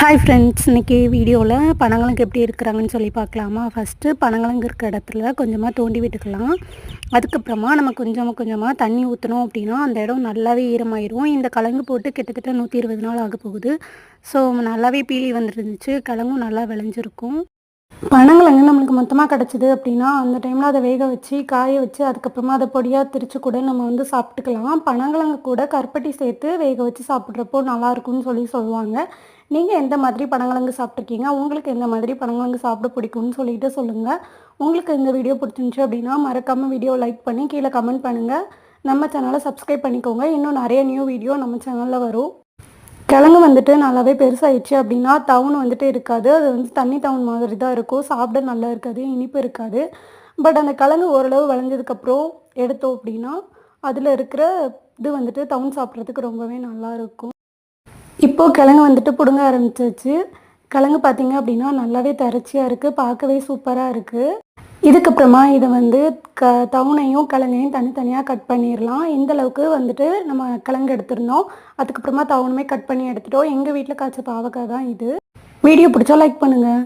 Hi friends இன்றைக்கி வீடியோவில் பனங்கிழங்கு எப்படி இருக்கிறாங்கன்னு சொல்லி பார்க்கலாமா? ஃபஸ்ட்டு பனங்கிழங்கு இருக்கிற இடத்துல கொஞ்சமாக தோண்டி விட்டுக்கலாம். அதுக்கப்புறமா நம்ம கொஞ்சமாக கொஞ்சமாக தண்ணி ஊற்றணும் அப்படின்னா அந்த இடம் நல்லாவே ஈரமாயிரும். இந்த கிழங்கு போட்டு கிட்டத்தட்ட நூற்றி இருபது நாள் ஆக போகுது. ஸோ நல்லாவே பீலி வந்துருந்துச்சு. கிழங்கும் நல்லா விளைஞ்சிருக்கும். பனங்கிழங்கு நம்மளுக்கு மொத்தமாக கிடச்சிது அப்படின்னா அந்த டைமில் அதை வேக வச்சு காய வச்சு அதுக்கப்புறமா அதை பொடியாக திரிச்சு கூட நம்ம வந்து சாப்பிட்டுக்கலாம். பனங்கிழங்கு கூட கருப்பட்டி சேர்த்து வேக வச்சு சாப்பிட்றப்போ நல்லா இருக்கும்னு சொல்லி சொல்லுவாங்க. நீங்கள் எந்த மாதிரி பனங்கிழங்கு சாப்பிட்ருக்கீங்க உங்களுக்கு எந்த மாதிரி பனங்கிழங்கு சாப்பிட பிடிக்கும்னு சொல்லிட்டு சொல்லுங்கள் உங்களுக்கு இந்த வீடியோ பிடிச்சிருந்துச்சு அப்படின்னா மறக்காமல் வீடியோ லைக் பண்ணி கீழே கமெண்ட் பண்ணுங்கள் நம்ம சேனலை சப்ஸ்கிரைப் பண்ணிக்கோங்க. இன்னும் நிறைய நியூ வீடியோ நம்ம சேனலில் வரும். கிழங்கு வந்துட்டு நல்லாவே பெருசாகிடுச்சு அப்படின்னா டவுன் வந்துட்டு இருக்காது. அது வந்து தண்ணி டவுன் மாதிரி தான் இருக்கும். சாப்பிட நல்லா இருக்காது இனிப்பு இருக்காது. பட் அந்த கிழங்கு ஓரளவு விளைஞ்சதுக்கப்புறம் எடுத்தோம் அப்படின்னா அதில் இருக்கிற இது வந்துட்டு டவுன் சாப்பிட்றதுக்கு ரொம்பவே நல்லா இருக்கும். இப்போது கிழங்கு வந்துட்டு பிடுங்க ஆரம்பிச்சிருச்சு கிழங்கு பார்த்தீங்க அப்படின்னா நல்லாவே தரச்சியாக இருக்குது பார்க்கவே சூப்பராக இருக்குது இதுக்கப்புறமா இதை வந்து க தவுனையும் கிழங்கையும் தனித்தனியாக கட் பண்ணிடலாம் இந்த அளவுக்கு வந்துட்டு நம்ம கிழங்கு எடுத்திருந்தோம். அதுக்கப்புறமா தவுனுமே கட் பண்ணி எடுத்துட்டோம். எங்கள் வீட்டில் காய்ச்ச பாவக்காய் தான் இது. வீடியோ பிடிச்சா லைக் பண்ணுங்கள்